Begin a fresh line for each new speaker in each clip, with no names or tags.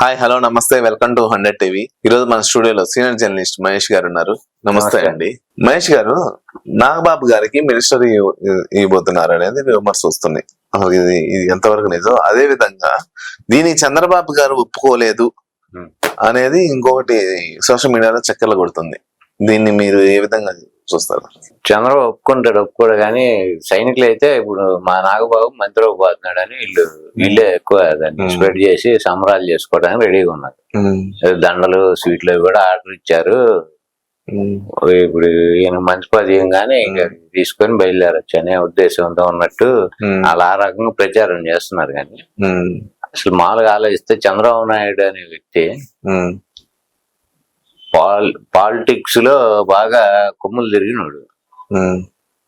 Hi hello namaste welcome to hundred TV ఈ రోజు మన స్టూడియోలో సీనియర్ జర్నలిస్ట్ మహేష్ గారు ఉన్నారు. నమస్తే. అండి. మహేష్ గారు నాగబాబు గారికి మినిస్టర్ ఇవ్వబోతున్నారు అనేది విమర్శ వస్తున్నాయి. ఇది ఇది ఎంతవరకు నిజం అదే విధంగా దీనికి చంద్రబాబు గారు ఒప్పుకోలేదు
Hmm.
అనేది ఇంకొకటి సోషల్ మీడియాలో చక్కర్లు కొడుతుంది. దీన్ని మీరు ఏ విధంగా చూస్తారు
చంద్రబాబు ఒప్పుకుంటాడు ఒప్పుకోడు కానీ సైనికులు అయితే ఇప్పుడు మా నాగబాబు మంత్రి పోతున్నాడు అని వీళ్ళు వీళ్ళే ఎక్కువ దాన్ని. స్ప్రెడ్ చేసి సంబరాలు చేసుకోవడానికి రెడీగా ఉన్నారు దండలు స్వీట్లు కూడా ఆర్డర్ ఇచ్చారు. ఇప్పుడు ఈయన మంచి పదవి కానీ ఇంకా తీసుకొని బయలుదేరొచ్చు అనే ఉద్దేశంతో ఉన్నట్టు. వాళ్ళు ఆ రకంగా ప్రచారం చేస్తున్నారు కానీ. అసలు మామూలుగా ఆలోచిస్తే చంద్రబాబు నాయుడు అనే వ్యక్తి. పాల్ పాలిటిక్స్లో బాగా కొమ్ములు తిరిగినాడు.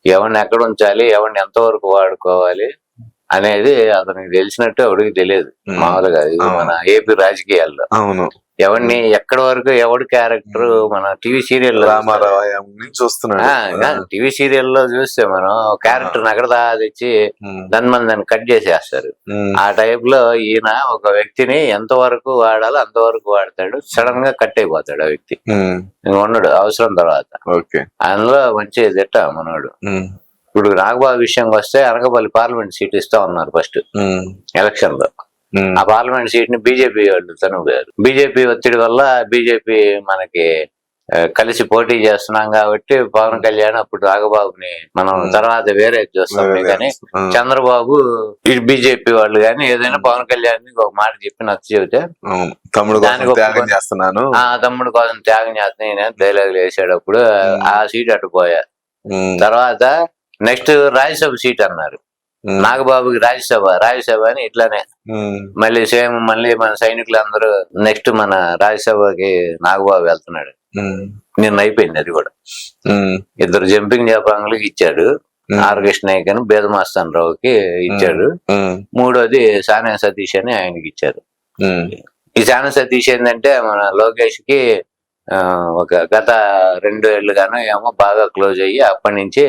ఎవరిని ఎక్కడ ఉంచాలి ఎవరిని ఎంతవరకు వాడుకోవాలి అనేది అతనికి తెలిసినట్టు ఎవరికి తెలియదు. మామూలుగా ఇది. మన ఏపీ రాజకీయాల్లో
అవును
ఎవరిని ఎక్కడి వరకు ఎవడి క్యారెక్టర్ మన టీవీ సీరియల్
చూస్తున్నాడు
టీవీ సీరియల్లో చూస్తే మనం క్యారెక్టర్ దాకా తెచ్చి. దాని మన దాన్ని కట్ చేసేస్తారు. ఆ టైప్లో ఈయన ఒక వ్యక్తిని ఎంతవరకు వాడాలో అంతవరకు వాడతాడు. సడన్గా కట్ అయిపోతాడు ఆ వ్యక్తి. ఉండడు అవసరం తర్వాత.
ఓకే.
అందులో మంచి దిట్ట మనోడు. ఇప్పుడు నాగబాబు విషయంకి వస్తే అనకపల్లి పార్లమెంట్ సీట్ ఇస్తా ఉన్నారు ఫస్ట్.
ఎలక్షన్లో.
ఆ పార్లమెంట్ సీట్ని బీజేపీ వాళ్ళు తనుగారు బీజేపీ ఒత్తిడి వల్ల బీజేపీ మనకి కలిసి పోటీ చేస్తున్నాం కాబట్టి పవన్ కళ్యాణ్ అప్పుడు నాగబాబుని మనం. తర్వాత వేరే చూస్తాం కానీ. చంద్రబాబు బీజేపీ వాళ్ళు కానీ ఏదైనా పవన్ కళ్యాణ్ ఒక మాట చెప్పి నచ్చ చెబితే
తమ్ముడు త్యాగం చేస్తున్నాను.
ఆ తమ్ముడు కోసం త్యాగం చేస్తున్నాయి డైలాగులు వేసాడప్పుడు
Hmm.
ఆ సీట్ అటు పోయా.
ఉమ్,
తర్వాత నెక్స్ట్ రాజ్యసభ సీట్ అన్నారు. నాగబాబుకి రాజ్యసభ రాజ్యసభ అని ఇట్లానే. మళ్ళీ సేమ్ మళ్ళీ మన సైనికులు అందరూ నెక్స్ట్ మన రాజ్యసభకి నాగబాబు వెళ్తున్నాడు. నిన్న అయిపోయింది అది కూడా. ఇద్దరు జంపింగ్ జపాంగులకి ఇచ్చాడు. ఆర్ కృష్ణ నాయక్ అని బేదమాస్తాన్ రావుకి ఇచ్చాడు. మూడోది సానే సతీష్ అని ఆయనకి ఇచ్చారు. ఈ సానే సతీష్ ఏంటంటే మన లోకేష్కి ఒక గత రెండు ఏళ్ళుగాను ఏమో బాగా క్లోజ్ అయ్యి అప్పటి నుంచి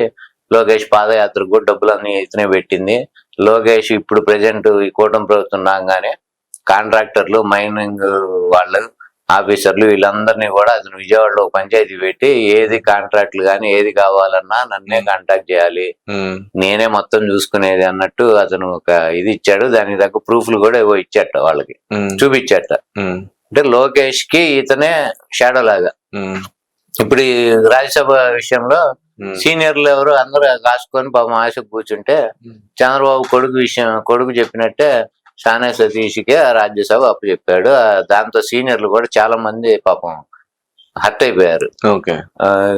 లోకేష్ పాదయాత్రకు కూడా డబ్బులన్నీ ఇతనే పెట్టింది. లోకేష్ ఇప్పుడు ప్రెసెంట్ ఈ కూటమి ప్రభుత్వం రాగానే కాంట్రాక్టర్లు మైనింగ్ వాళ్ళు ఆఫీసర్లు వీళ్ళందరినీ కూడా అతను విజయవాడలో పంచాయతీ పెట్టి ఏది కాంట్రాక్ట్లు కానీ ఏది కావాలన్నా నన్నే కాంటాక్ట్ చేయాలి. నేనే మొత్తం చూసుకునేది అన్నట్టు అతను ఒక ఇది ఇచ్చాడు. దానికి తగ్గ ప్రూఫ్లు కూడా ఏవో ఇచ్చట వాళ్ళకి. చూపించట అంటే లోకేష్కి ఇతనే షాడో లాగా. ఇప్పుడు రాజ్యసభ విషయంలో సీనియర్లు ఎవరు అందరూ కాసుకొని పాపం ఆశ కూర్చుంటే. చంద్రబాబు కొడుకు విషయం కొడుకు చెప్పినట్టే సానే సతీష్కి రాజ్యసభ అప్పు చెప్పాడు దాంతో సీనియర్లు కూడా చాలా మంది పాపం హర్ట్ అయిపోయారు.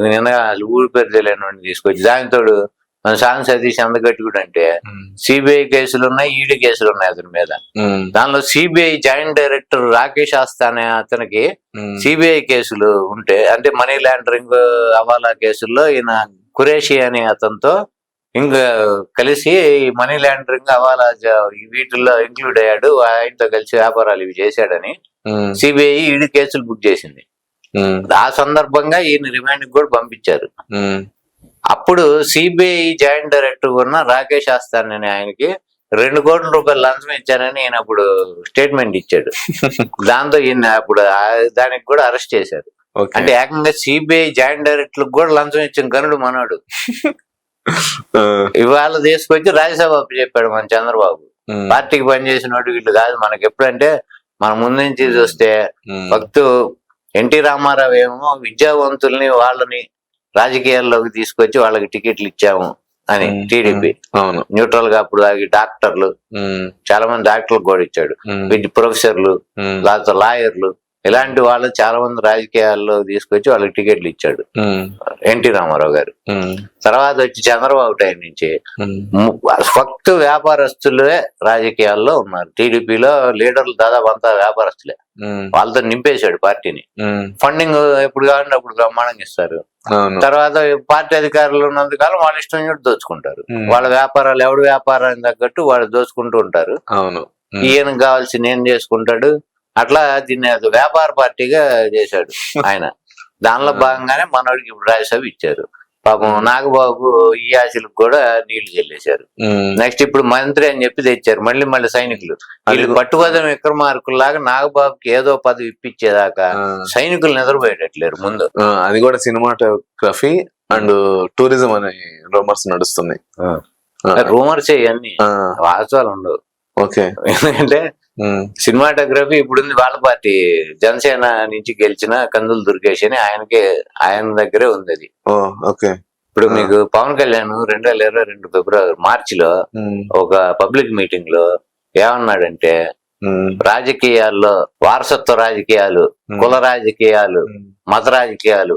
నిన్న ఊరి పేరు తెలియని తీసుకొచ్చి దానితోడు మన సానే సతీష్ ఎంత గట్టుకుడు అంటే సిబిఐ కేసులు ఉన్నాయి ఈడీ కేసులు ఉన్నాయి అతని మీద. దానిలో CBI joint director Rakesh Asthana అనే అతనికి సిబిఐ కేసులు ఉంటే అంటే మనీ లాండరింగ్ అవాలా కేసుల్లో ఈయన కురేషి అనే అతనితో ఇంకా కలిసి ఈ మనీ లాండరింగ్ అవాలా వీటిల్లో ఇంక్లూడ్ అయ్యాడు. ఆయనతో కలిసి వ్యాపారాలు ఇవి చేశాడని సిబిఐ ఈడి కేసులు బుక్ చేసింది. ఆ సందర్భంగా ఈయన రిమాండ్ కూడా పంపించారు. అప్పుడు సిబిఐ జాయింట్ డైరెక్టర్ ఉన్న రాకేష్ ఆస్థాన్ అనే ఆయనకి రెండు కోట్ల రూపాయలు లంచం ఇచ్చారని ఈయన అప్పుడు స్టేట్మెంట్ ఇచ్చాడు. దాంతో ఈయన అప్పుడు దానికి కూడా అరెస్ట్ చేశారు. అంటే ఏకంగా సిబిఐ జాయింట్ డైరెక్టర్ కూడా లంచం ఇచ్చిన గనుడు మనోడు. ఇవాళ తీసుకొచ్చి రాజ్యసభ చెప్పాడు మన చంద్రబాబు. పార్టీకి పనిచేసినోడు వీళ్ళు కాదు మనకి ఎప్పుడంటే మన ముందు నుంచి చూస్తే భక్తు ఎన్టీ రామారావు ఏమో విద్యావంతుల్ని వాళ్ళని రాజకీయాల్లోకి తీసుకొచ్చి వాళ్ళకి టికెట్లు ఇచ్చాము అని టీడీపీ.
అవును.
న్యూట్రల్గా అప్పుడు దాగి డాక్టర్లు చాలా మంది డాక్టర్లు కూడా ఇచ్చాడు. ప్రొఫెసర్లు లాయర్లు ఇలాంటి వాళ్ళు చాలా మంది రాజకీయాల్లో తీసుకొచ్చి వాళ్ళకి టికెట్లు ఇచ్చాడు. ఎన్టీ రామారావు గారు. తర్వాత వచ్చి చంద్రబాబు టైం నుంచి ఫక్త్ వ్యాపారస్తులే రాజకీయాల్లో ఉన్నారు. టీడీపీలో లీడర్లు దాదాపు అంతా వ్యాపారస్తులే. వాళ్ళతో నింపేశాడు పార్టీని. ఫండింగ్ ఎప్పుడు కావాలంటే అప్పుడు బ్రహ్మాండంగా ఇస్తారు. తర్వాత పార్టీ అధికారులు ఉన్నంత కాలం వాళ్ళ ఇష్టం కూడా దోచుకుంటారు. వాళ్ళ వ్యాపారాలు ఎవడు వ్యాపారానికి తగ్గట్టు వాళ్ళు దోచుకుంటూ ఉంటారు. ఈయనకు కావాల్సింది ఏం చేసుకుంటాడు? అట్లా దీన్ని వ్యాపార పార్టీగా చేశాడు ఆయన. దానిలో భాగంగానే మనోడికి ఇప్పుడు రాజ్యసభ ఇచ్చారు. పాపం నాగబాబు ఈ ఆశలకు కూడా నీళ్ళు చెల్లేశారు. నెక్స్ట్ ఇప్పుడు మంత్రి అని చెప్పి తెచ్చారు మళ్ళీ మళ్ళీ సైనికులు. వీళ్ళు పట్టుబదం విక్రమార్కుల్లాగా నాగబాబుకి ఏదో పదవి ఇప్పించేదాకా సైనికులు నిద్రపోయేటట్లేరు ముందు.
అది కూడా సినిమాటోగ్రఫీ అండ్ టూరిజం అనే రూమర్స్ నడుస్తున్నాయి. ఆ,
రూమర్స్ ఇవన్నీ. వాస్తవాలు ఉండవు.
ఓకే.
ఎందుకంటే సినిమాటోగ్రఫీ ఇప్పుడుంది వాళ్ళ పార్టీ. జనసేన నుంచి గెలిచిన కందులు దుర్గేష్ అని ఆయనకే ఆయన దగ్గరే ఉంది అది.
ఓకే.
ఇప్పుడు. మీకు పవన్ కళ్యాణ్ రెండు వేల ఇరవై రెండు ఫిబ్రవరి మార్చిలో
ఉమ్,
ఒక పబ్లిక్ మీటింగ్లో ఏమన్నాడంటే రాజకీయాల్లో వారసత్వ రాజకీయాలు కుల రాజకీయాలు మత రాజకీయాలు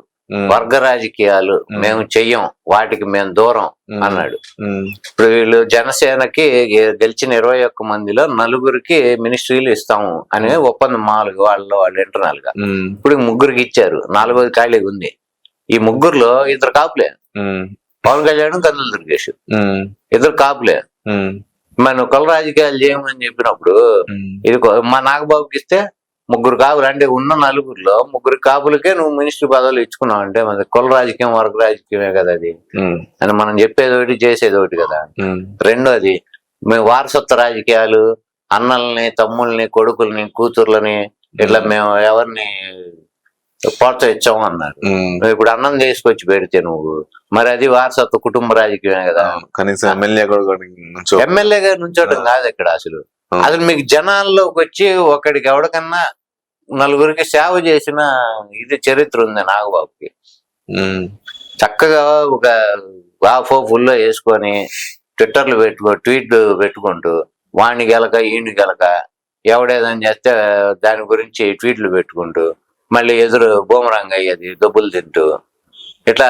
వర్గ రాజకీయాలు. మేము చెయ్యం వాటికి మేము దూరం అన్నాడు. ఇప్పుడు వీళ్ళు జనసేనకి గెలిచిన ఇరవై ఒక్క మందిలో నలుగురికి మినిస్ట్రీలు ఇస్తాము అని ఒప్పందం మామూలుగా వాళ్ళు వాళ్ళు
ఇంటర్నల్గా
ఇప్పుడు ముగ్గురికి ఇచ్చారు నాలుగోది ఖాళీగా ఉంది. ఈ ముగ్గురులో ఇద్దరు కాపులే. పవన్ కళ్యాణ్ కందులు దుర్గేష్. ఇద్దరు కాపులే. మనం కుల రాజకీయాలు చేయమని చెప్పినప్పుడు ఇది మా నాగబాబుకి ఇస్తే ముగ్గురు కాపులు అంటే ఉన్న నలుగురిలో ముగ్గురు కాపులకే నువ్వు మినిస్టర్ పదవులు ఇచ్చుకున్నావు అంటే మరి కుల రాజకీయం వర్గ రాజకీయమే కదా అది. అని మనం చెప్పేది ఒకటి చేసేది ఒకటి కదా. రెండోది మేము వారసత్వ రాజకీయాలు అన్నల్ని తమ్ముల్ని కొడుకుల్ని కూతుర్లని ఇట్లా మేము ఎవరిని ప్రోత్సహించాము అన్నారు. నువ్వు ఇప్పుడు అన్నం తీసుకొచ్చి పెడితే నువ్వు మరి అది వారసత్వ కుటుంబ రాజకీయమే కదా.
కనీసం ఎమ్మెల్యే
ఎమ్మెల్యే గారు నుంచోటం కాదు ఇక్కడ అసలు. అసలు మీకు జనాల్లోకి వచ్చి ఒకడికి ఎవడికన్నా నలుగురికి సేవ చేసిన ఇది చరిత్ర ఉంది నాగబాబుకి. చక్కగా ఒక వాఫో ఫుల్లో వేసుకొని ట్విట్టర్లు పెట్టుకో ట్వీట్ పెట్టుకుంటూ వాణ్ణి గెలక ఈయన గెలక ఎవడేదని చేస్తే దాని గురించి ట్వీట్లు పెట్టుకుంటూ మళ్ళీ ఎదురు బూమరంగ్ అయ్యేది దెబ్బలు తింటూ. ఇట్లా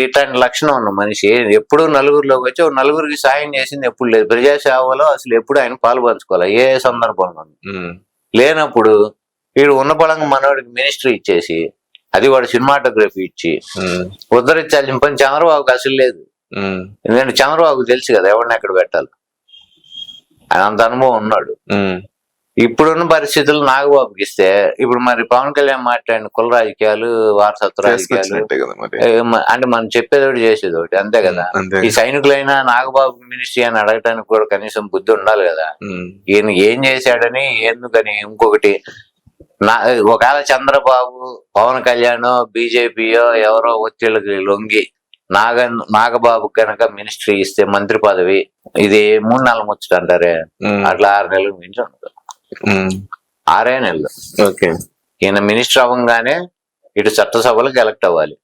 ఇట్లాంటి లక్షణం ఉన్న మనిషి ఎప్పుడు నలుగురిలోకి వచ్చి నలుగురికి సాయం చేసింది ఎప్పుడు లేదు. ప్రజాసేవలో అసలు ఎప్పుడు ఆయన పాలు పంచుకోవాలి ఏ సందర్భంలో లేనప్పుడు వీడు ఉన్న బలంగా మనవాడికి మినిస్ట్రీ ఇచ్చేసి అది వాడు సినిమాటోగ్రఫీ ఇచ్చి
ఉమ్,
ఉద్ధరించాల్సిన పని చంద్రబాబుకి అసలు లేదు. ఎందుకంటే చంద్రబాబుకు తెలుసు కదా ఎవరిని ఎక్కడ పెట్టాలి? ఆయన అంత అనుభవం ఉన్నాడు. ఇప్పుడున్న పరిస్థితులు నాగబాబుకి ఇస్తే ఇప్పుడు మరి పవన్ కళ్యాణ్ మాట్లాడిన కుల రాజకీయాలు వారసత్వ రాజకీయాలు అంటే మనం చెప్పేది ఒకటి చేసేది ఒకటి అంతే కదా. ఈ సైనికులైనా నాగబాబు మినిస్ట్రీ అని అడగటానికి కూడా కనీసం బుద్ధి ఉండాలి కదా. ఈయన ఏం చేశాడని ఎందుకని ఇంకొకటి నా ఒకవేళ చంద్రబాబు పవన్ కళ్యాణ్ బీజేపీయో ఎవరో ఒత్తిళ్ళకి లొంగి నాగ నాగబాబు కనుక మినిస్ట్రీ ఇస్తే మంత్రి పదవి ఇది మూడు నెలలు ముచ్చట అంటారే? అట్లా ఆరు నెలలు మించి ఉండదు
ఉమ్,
ఆరే నెలలు.
ఓకే.
ఈయన మినిస్టర్ అవ్వగానే ఇటు చట్టసభలకు ఎలక్ట్ అవ్వాలి.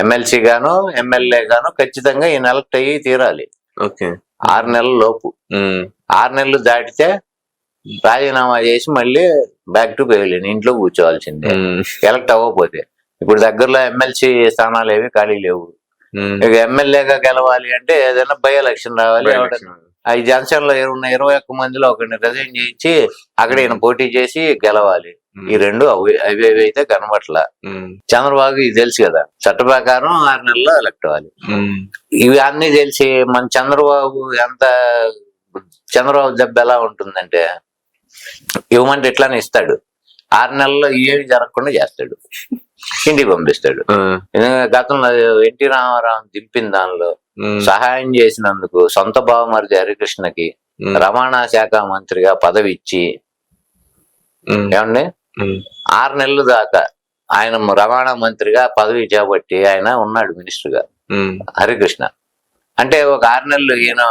ఎమ్మెల్సీ గాను ఎమ్మెల్యే గాను ఖచ్చితంగా ఈయన ఎలక్ట్ అయ్యి తీరాలి.
ఓకే.
ఆరు నెలల లోపు. ఆరు నెలలు దాటితే రాజీనామా చేసి మళ్ళీ బ్యాక్ టు పెవిలియన్ ఇంట్లో కూర్చోవాల్సిందే. ఎలక్ట్ అవ్వకపోతే. ఇప్పుడు దగ్గరలో ఎమ్మెల్సీ స్థానాలు ఏవి ఖాళీ లేవు. ఇక ఎమ్మెల్యేగా గెలవాలి అంటే ఏదైనా బై ఎలక్షన్ రావాలి.
By
ఎవడన్నా-
election.
ఆ ఈ జనసేన లో ఉన్న ఇరవై ఒక్క మందిలో ఒకరిని రిజైన్ చేయించి అక్కడ ఈయన పోటీ చేసి గెలవాలి. ఈ రెండు అవి అవి అయితే కనబట్ల చంద్రబాబు ఇది తెలుసు కదా. చట్ట ప్రకారం ఆరు నెలల్లో ఎలక్ట్ అవ్వాలి. ఇవి అన్ని తెలిసి మన చంద్రబాబు ఎంత చంద్రబాబు దెబ్బ ఎలా ఉంటుందంటే ఇవ్వమంటే ఇట్లానే ఇస్తాడు. ఆరు నెలల్లో ఏమి జరగకుండా చేస్తాడు. ఇంటికి పంపిస్తాడు. గతంలో ఎన్టీ రామారావు దింపిన దానిలో సహాయం చేసినందుకు సొంత బావమరిది హరికృష్ణకి రవాణా శాఖ మంత్రిగా పదవి ఇచ్చి ఏమండి? ఆరు నెలలు దాకా ఆయన రవాణా మంత్రిగా పదవి చేపట్టి ఆయన ఉన్నాడు
మినిస్టర్గా
హరికృష్ణ. అంటే ఒక ఆరు నెలలు ఈయన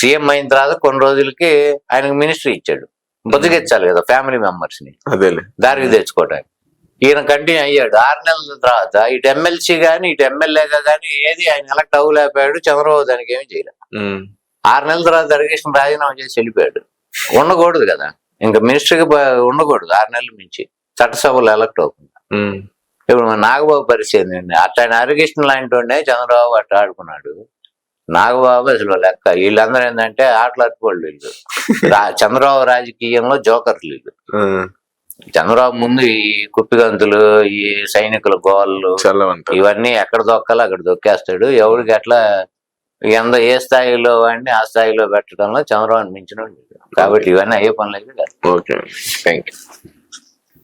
సీఎం అయిన తర్వాత కొన్ని రోజులకి ఆయనకు మినిస్ట్రీ ఇచ్చాడు. బతికించాలి కదా ఫ్యామిలీ
మెంబర్స్ని.
దారికి తెచ్చుకోవడానికి. ఈయన కంటిన్యూ అయ్యాడు. ఆరు నెలల తర్వాత ఇటు ఎమ్మెల్సీ గాని ఇటు ఎమ్మెల్యేగా గాని ఏది ఆయన ఎలక్ట్ అవ్వలేకపోయాడు. చంద్రబాబు దానికి ఏమి చేయలేదు
ఉమ్,
ఆరు నెలల తర్వాత హరికృష్ణ రాజీనామా చేసి వెళ్ళిపోయాడు. ఉండకూడదు కదా. ఇంకా మినిస్టర్కి ఉండకూడదు ఆరు నెలల మించి చట్టసభలో ఎలక్ట్ అవుతుంది
ఉమ్,
ఇప్పుడు మన నాగబాబు పరిస్థితి అట్లాంటి హరికృష్ణ లాంటి వాడినే చంద్రబాబు అట్లా ఆడుకున్నాడు. నాగబాబు అసలు లెక్క. వీళ్ళందరూ ఏంటంటే ఆటలాడుకోళ్ళు వీళ్ళు. చంద్రబాబు రాజకీయంలో జోకర్లు వీళ్ళు. చంద్రబాబు ముందు ఈ కుప్పిగంతులు ఈ సైనికుల గోళ్ళు ఇవన్నీ ఎక్కడ దొక్కాలో అక్కడ దొక్కేస్తాడు. ఎవరికి ఎట్లా ఎంత ఏ స్థాయిలో వాడిని ఆ స్థాయిలో పెట్టడంలో చంద్రబాబు మించిన కాబట్టి ఇవన్నీ అయ్యే పనులు అయితే కాదు.
Okay thank you